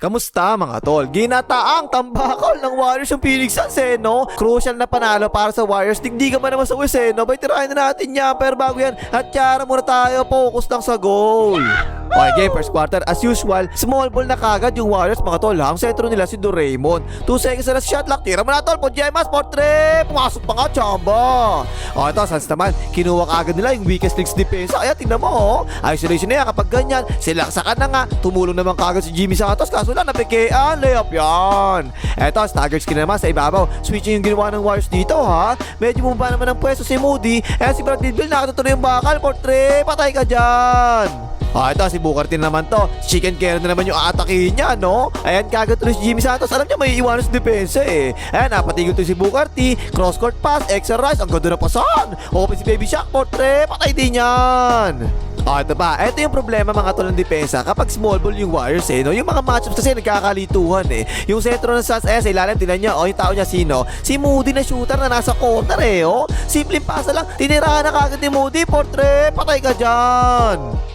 Kamusta mga tol? Ginataang tambakol ng Warriors yung Phoenix Suns eh, no? Crucial na panalo para sa Warriors. Digdigan man naman sa West eh, no? Bay, tirahin na natin yan. Pero bago yan, at tiyara muna tayo. Focus lang sa goal. Okay, first quarter. As usual, small ball na kagad yung Warriors mga tol. Ang sentro nila si Doraemon. 2 seconds na shot lock. Tira mo na tol. Podjemas, portrait. Pumasok pa nga, chamba. O ito, Suns naman. Kinuha kagad nila yung weakest links defense. Kaya tingnan mo, oh. Isolation na yan kapag ganyan. Silaksakan na nga. Tumulong naman kagad si Jimmy Santos. Kaso lang, napikean. Layup yan. Eto, staggered skin naman sa ibabaw. Switching yung ginawa ng Warriors dito, ha. Medyo bumaba naman ang pwesto si Moody. Eh, si Brad Bill nakatutuloy yung bakal. Portrait. Patay ka dyan. Ah, ito si Booker T naman to. Chicken carry na naman yung atakihin niya, no? Ayan, kagad tuloy si Jimmy Santos. Alam niya may iwanan sa depensa eh. Ayan, napatigil to si Booker T. Cross court pass, extra rise. Ang ganda na pasan. Open si Baby Shaq, portrait. Patay din yan. Ah, ito pa. Ito yung problema mga tol ng depensa kapag small ball yung Warriors eh, no? Yung mga matchups kasi nagkakalituhan eh. Yung sentro ng Suns, eh, sa ilalim, tinan niya, oh, yung tao niya sino? Si Moody na shooter na nasa corner eh, oh. Simpleng pasa lang, tinirahan na kagad ni Moody, portrait. Patay ka dyan.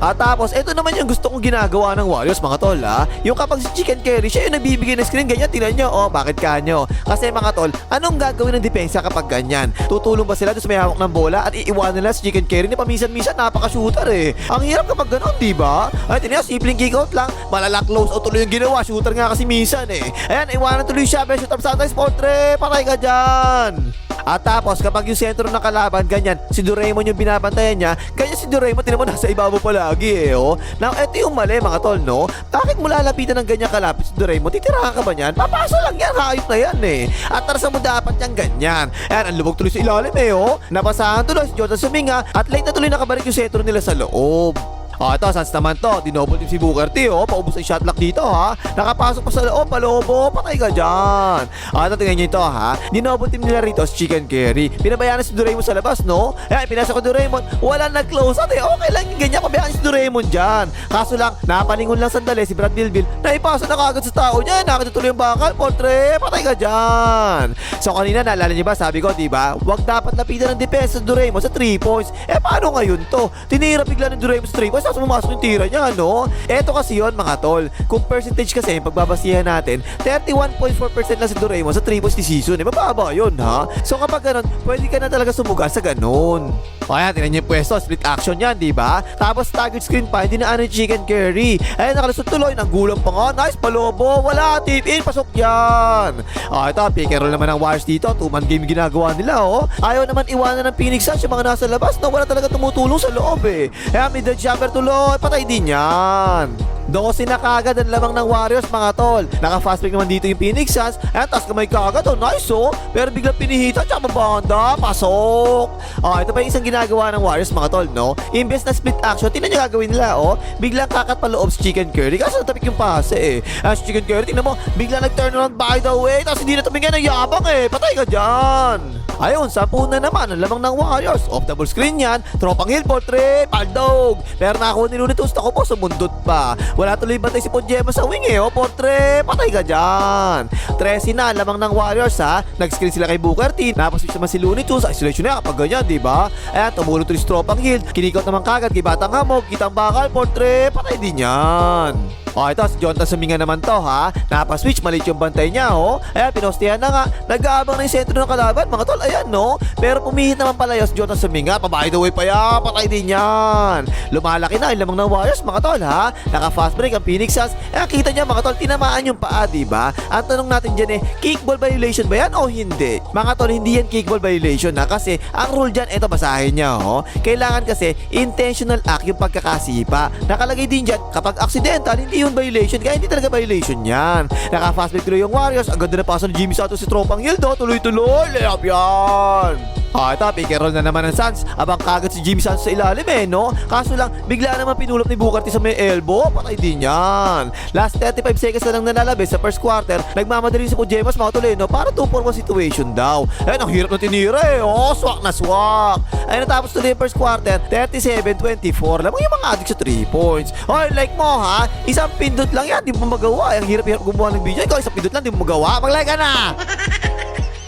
At tapos, ito naman yung gusto kong ginagawa ng Warriors mga tol ha. Yung kapag si Chicken Carry, siya yung nagbibigay ng screen, ganyan, tinan nyo, oh, bakit kanyo? Kasi mga tol, anong gagawin ng depensa kapag ganyan? Tutulong ba sila doon sa may hawak ng bola at iiwanan nila si Chicken Carry na paminsan-minsan napaka-shooter eh. Ang hirap kapag ganon, di ba? Ay, tinan nyo, simpleng kick out lang, malala close out tuloy yung ginawa, shooter nga kasi minsan eh. Ayan, iwanan tuloy siya, best shoot up sometimes, portrait, patay ka dyan! At tapos, kapag yung sentro ng kalaban, ganyan, si Doraemon yung binabantayan niya, ganyan si Doraemon, tinan mo, nasa ibabaw palagi eh, oh. Now, eto yung mali, mga tol, no? Bakit mo lalapitan ng ganyan kalapit si Doraemon? Titirahan ka ba niyan? Papasa lang yan, hayop na yan eh. At tarasa mo dapat yung ganyan. Ayan, ang lubog tuloy sa ilalim eh, oh. Napasahan tuloy si Jordan Suminga at late na tuloy nakabalik yung sentro nila sa loob. Oh, ito, Suns naman to. Dinoble team si Booker T, oh. Paubos ang shot lock dito, ha. Nakapasok pa sa loob, palobo. Patay ka dyan. Ah, ito, tingnan nyo ito, ha. Dinoble team nila rito, Chicken Carry. Pinabayaan na si Doraemon sa labas, no? Ayan, pinasa ko Doraemon. Wala nag-close out, eh. Okay lang yung ganyan. Pabayaan si Doraemon dyan. Kaso lang, napalingon lang sandali si Brad Bilbil. Naipasa na kagad sa tao niya. Nakatutuloy yung bakal. Portre, patay ka dyan. So, kanina, naalala niyo ba, sabi ko, di ba? Huwag dapat lapitan ng depensa sa Doraemon sa 3 points. Eh, paano ngayon to? Tinira bigla ng Doraemon sa 3 points, tapos pumasok yung tira niya, no? Eto kasi yon mga tol. Kung percentage kasi, pagbabasihan natin, 31.4% lang si Doraemon sa 3 points this season. Eh, mababa yun, ha? So, kapag ganun, pwede ka na talaga sumuga sa ganun. Kaya, tinan niyo yung pwesto, split action yan, di ba? Tapos, staggered screen pa, hindi na ano yung chicken curry. Ayun, nakalusot tuloy, nang gulang pa nga. Nice, palobo. Wala, tip in, pasok yan. O, ito, pick and roll naman ng Warriors dito. Two-man game ginagawa nila, oh. Ayaw naman iwanan ng Phoenix Suns yung mga nasa labas na wala talaga tumutulong sa loob, eh. Kaya, middle jumper tuloy, patay din yan. 12 na kagad ang lamang ng Warriors mga tol. Naka-fast break naman dito yung Phoenix Suns. Ayan, taas kamay kagad. Oh, nice oh. Pero biglang pinihita. Tsaka banda. Pasok. Oh, ito pa yung isang ginagawa ng Warriors mga tol, no? Imbes na split action, tingnan nyo gagawin nila, oh. Biglang kakat paloob si Chicken Curry. Kasi natapik yung pase, eh. Ah, si Chicken Curry, tingnan mo, biglang nag-turn around by the way. Tapos hindi na tumingin ng yabang, eh. Patay ka dyan. Ayun, sampu na naman ang lamang ng Warriors. Off double screen yan. Tropang hill portrait. Paldog. Pero nakakuha ni Looney Tunes. Ako po, sumundot pa. Wala tuloy bantay si Podjema sa wing eh. Oh, portrait. Patay ka dyan. 13 na ang lamang ng Warriors ha. Nag-screen sila kay Booker T. Napaswitch naman si Looney Tunes. Isolation na kapag ganyan, di ba? Ayan, tumulong tuloy si Tropang hill. Kinikot naman kagad kay Batang Hamog. Kitang bakal, portrait. Patay din yan. O ito, si Jonathan Suminga naman to ha. Napaswitch, maliit yung bantay niya oh. Ayan, pinostihan na nga. Nag-aabang na yung sentro ng kalaban, mga tol. Ayan no. Pero pumihit naman pala yung si Jonathan Suminga. Pa by the way pa yan, patay din yan. Lumalaki na yung lamang ng Warriors, mga tol ha. Naka-fast break ang Phoenix Suns. Eh, kita niya mga tol, tinamaan yung paa, di ba? Ang tanong natin dyan eh, kickball violation ba yan o hindi? Mga tol, hindi yan kickball violation ha. Kasi ang rule dyan, ito basahin niya oh. Kailangan kasi intentional act yung pagkakasipa. Nakalagay din dyan, kapag accidental, hindi yun violation. Kaya hindi talaga violation yan. Naka-fast break tuloy yung Warriors. Ang ganda na pasa ni Jimmy Santos si Tropang Hildo. Tuloy-tuloy. Layup yan. Ah, ito, pick and roll na naman ng Suns. Abang kagad si Jimmy Santos sa ilalim eh, no? Kaso lang, bigla naman pinulot ni Booker T sa may elbow. Patay din yan. Last 35 seconds na lang nanalabi sa first quarter. Nagmamadali si Pujemas mga tuloy, no? Para 2-4-1 situation daw. Ayun, ang hirap na tinira eh. Oh, swak na swak. Ayun, natapos tuloy yung first quarter. 37-24. Lamang yung mga adik sa 3 points. Oh, like mo ha? Isang pindot lang yan. Di mo magawa. Ang hirap-hirap gumawa ng video. Ikaw, isang pindot lang. Di mo magawa. Mag-like ka na.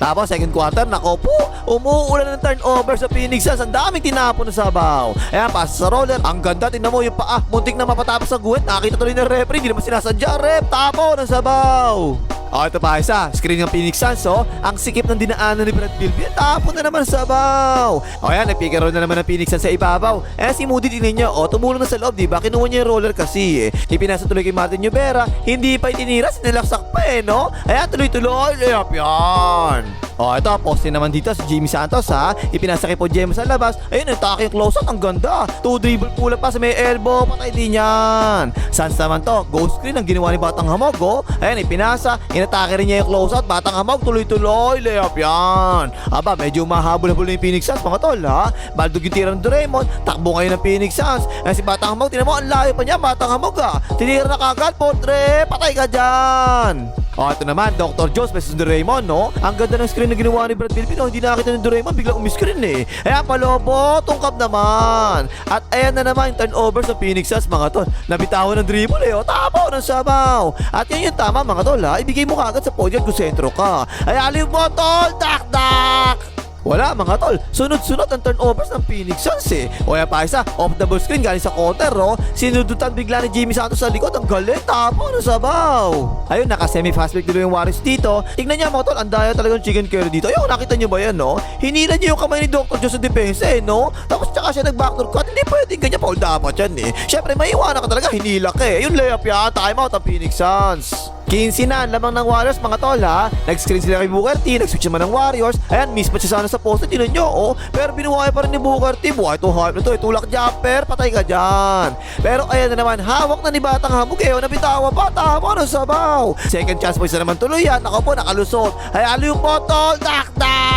Tapos second quarter, nako po, umuulan ng turnover sa Phoenix Suns. Ang daming tinapon na sabaw. Ayan, pasa sa roller. Ang ganda, tingnan mo yung paa. Muntik na mapatapos sa guwet. Nakita tuloy ng referee. Hindi naman sinasadya. Rep, tapo ng sabaw. Oh, ito pa isa. Screen ng Phoenix Suns, oh. Ang sikip ng dinaanan ni Brad Gilby. Tapon na naman sa sabaw. O oh, yan, nagpikaro na naman ng Phoenix Suns sa ibabaw. Eh, si Moody din niya, oh, tumulong na sa loob, di ba? Kinuha niya yung roller kasi, eh. Ipinasa tuloy kay Martin Yubera. Hindi pa itinira, sinilaksak pa, eh, no? Ayan, tuloy-tuloy. Layup yan. Oh, ito, poste naman dito si Jimmy Santos, ha? Ipinasa kay Pojema sa labas. Ayun, atake yung close-out. Ang ganda. Two dribble pula pa sa may elbow. Patay din yan. Suns naman to. Ghost screen ang ginawa ni Batang Hamog, oh. Ayan, ipinasa. Inatake rin niya yung close-out. Batang Hamog, tuloy-tuloy. Layup yan. Aba, medyo mahabol-habol na yung Phoenix Suns, mga tol, ha? Baldog yung tira ng Doraemon. Takbo ngayon ng Phoenix Suns. Ayan, si Batang Hamog, tinan mo, ang layo pa niya. Batang Hamog, ha? Tinira na kagad, potre. Patay ka dyan. O, ito naman, Dr. Jones versus Doraemon, no? Ang ganda ng screen na ginawa ni Brad Pilipino. Hindi nakita ni Doraemon, biglang umiscreen eh. Ayan, palobo, tungkap naman. At ayan na naman yung turnover sa Phoenix Suns, mga tol. Nabitawan ng dribble eh, o tapo ng sabaw. At yan yung tama, mga tol, ha? Ibigay mo kagad sa podium kung sentro ka. Ay, aliw mo, tol! Dak-dak! Wala mga tol, sunod-sunod ang turnovers ng Phoenix Suns eh. O yan pa isa, off the ball screen galing sa counter oh. Sinudutan bigla ni Jimmy Santos sa likod, ang galing, tapo na sabaw. Ayun, naka semi fast break yung Warriors dito. Tingnan niya mga tol, ang daya talagang chicken curry dito. Ayun, nakita niyo ba yan no? Hinila niya yung kamay ni Dr. Joe sa depensa eh no? Tapos tsaka siya nag-backdoor cut, hindi pwedeng ganyan, Paul dapat yan eh. Syempre, may iwanan ka talaga, hinila ka eh. Yung layup yan, time out ang Phoenix Suns. 15 na ang lamang ng Warriors mga tol ha. Nag-screen sila kay Booker T, nag-switch naman ng Warriors. Ayan, mismatch siya sana sa poste, tinan nyo oh. Pero binuhay pa rin ni Booker T. Buhay itong hype na to, eh. tulak jumper, patay ka dyan. Pero ayan na naman, hawak na ni Batang Hamog eh, oh, nabitawan pa, tama ng sabaw. Second chance points na naman tuloy yan, ako po, nakalusot. Ay, alo yung botol, dak dak.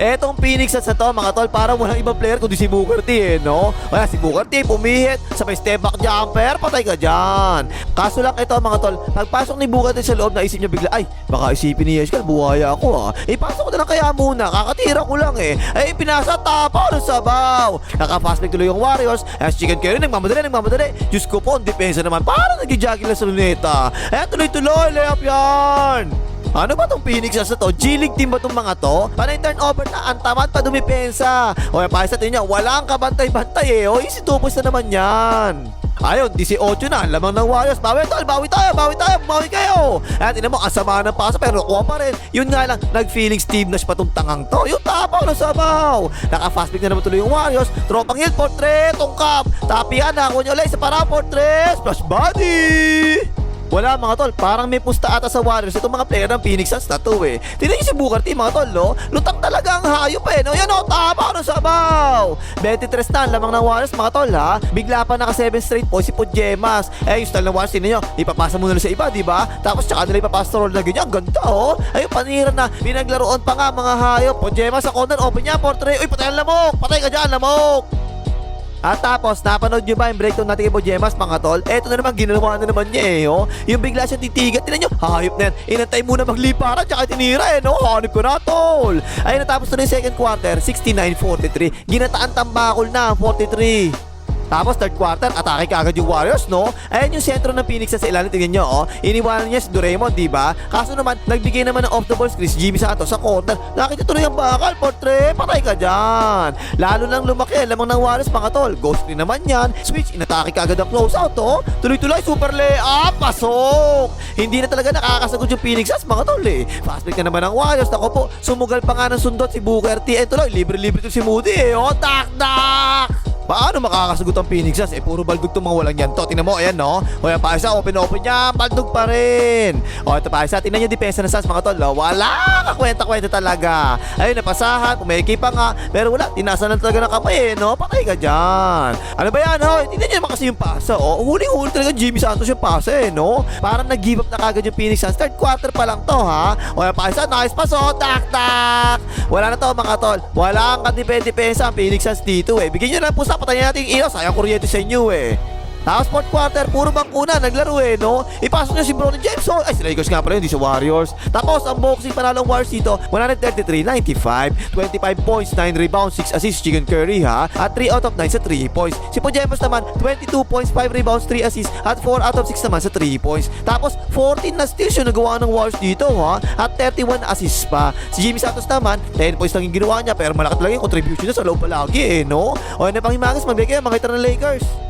Etong Phoenix Suns na to mga tol parang walang ibang player kundi si Booker T eh no? Kaya si Booker T pumihit sabay step back jumper patay ka dyan. Kaso lang ito mga tol pagpasok ni Booker T sa loob naisip niya bigla ay baka isipin ni Yeshkal buhaya ako ah. Ipasok ko na lang kaya muna kakatira ko lang eh. Ay pinasa tapa ng sabaw. Naka-fast break tuloy yung Warriors. As chicken carry nagmamadali nagmamadali. Diyos ko po ang depensa naman parang nag-jogging lang sa luneta. Ayan tuloy-tuloy layup yan. Ano ba tong Phoenix Suns na to? G-League team ba tong mga to? Panay turnover na ang tamad pa dumipensa. O yung pa sa tingin niya, walang kabantay-bantay eh. O points na naman yan. Ayun, 18 na, lamang ng Warriors. Bawi tol, bawi tayo, bawi tayo, bawi kayo. At tinan mo, ang sama ng pasa pero nakuha pa rin. Yun nga lang, nag-feeling Steve Nash pa tong tangang to. Yung tapaw na sabaw. Naka-fast break na naman tuloy yung Warriors. Tropang hit, portrait, tungkap. Tapian na, kunya ulit, sa para portrait. Splash body. Wala mga tol, parang may pusta ata sa Warriors itong mga player ng Phoenix Suns na to eh. Tingnan niyo si Booker T mga tol, no? Lutang talaga ang hayop eh, no? Yan o, tama ng sabaw! 23 na ang lamang ng Warriors mga tol ha. Bigla pa naka 7 straight po si Podjemas. Eh, yung style ng Warriors, tingnan nyo, ipapasa mo na lang sa iba, di ba? Tapos tsaka nila ipapasa roll na ganyan, ganda oh. Ayun, panira na, pinaglaruan pa nga mga hayop. Podjemas sa corner, open niya, portrait. Uy, patay ang lamok! Patay ka dyan, lamok! At tapos, napanood nyo ba yung breakdown natin kay Bojemas, mga tol? Eto na naman, ginawa na naman niya eh, oh. Yung bigla siya titigat, tinan nyo, hayop na yan. Inantay muna magliparan, tsaka tinira eh, no? Hanip ko na, tol. Ayun, natapos na yung second quarter, 69-43. Ginataan tambakol na, 43. Tapos third quarter, atake ka agad yung Warriors, no? Ayan yung sentro ng Phoenix sa ilalim, tingnan nyo, oh. Iniwanan niya si Doraemon, di ba? Kaso naman, nagbigay naman ng off the ball screens, Jimmy Santos sa corner. Nakita tuloy ang bakal, portre, patay ka dyan. Lalo lang lumaki, lamang ng Warriors, mga tol. Ghost rin naman yan. Switch, inatake ka agad ang close out, oh. Tuloy-tuloy, super layup, pasok. Hindi na talaga nakakasagot yung Phoenix Suns, mga tol, eh. Fast break na naman ang Warriors. Ako po, sumugal pa nga ng sundot si Booker T. Eh, tuloy, libre-libre to si Moody, eh. Oh, tak-tak. Paano makakasagot ang Phoenix Suns? Eh, puro baldog itong mga walang yan to. Tingnan mo, ayan, no? O yan pa isa, open-open niya, baldog pa rin. O, ito pa isa, tingnan niyo depensa ng Suns, mga tol. no? Wala kakwenta-kwenta talaga. Ayun, napasahan, pumeki pa nga. Pero wala, tinasa na talaga ng kamay, eh, no? Patay ka dyan. Ano ba yan, ho? Tingnan niyo naman kasi yung pasa, oh. Huling-huli talaga Jimmy Santos yung pasa, eh, no? Parang nag-give up na kagad yung Phoenix Suns. Third quarter pa lang to, ha? O yan pa isa, nice pass, oh. Tak-tak. Wala na to, mga tol. Wala ang kadipend-depensa ang Phoenix Suns dito, eh. Bigyan niyo na po sa patayin natin yung ilaw. Sayang kuryente sa inyo, eh. Tapos fourth quarter, puro bangkuna, naglaro eh, no? Ipasok niya si Bronny James, oh. Ay, si Lakers nga pala yun, di sa Warriors. Tapos, ang boxing panalo ng Warriors dito, 133-95, 25 points, 9 rebounds, 6 assists, Chicken Curry, ha? At 3 out of 9 sa 3 points. Si Pujemos naman, 22 points, 5 rebounds, 3 assists, at 4 out of 6 naman sa 3 points. Tapos, 14 na steals yung nagawa ng Warriors dito, ha? At 31 assists pa. Si Jimmy Santos naman, 10 points lang yung ginawa niya, pero malaki talaga yung contribution niya sa loob palagi, eh, no? O, ano pang himangas, magbigay makita ng Lakers.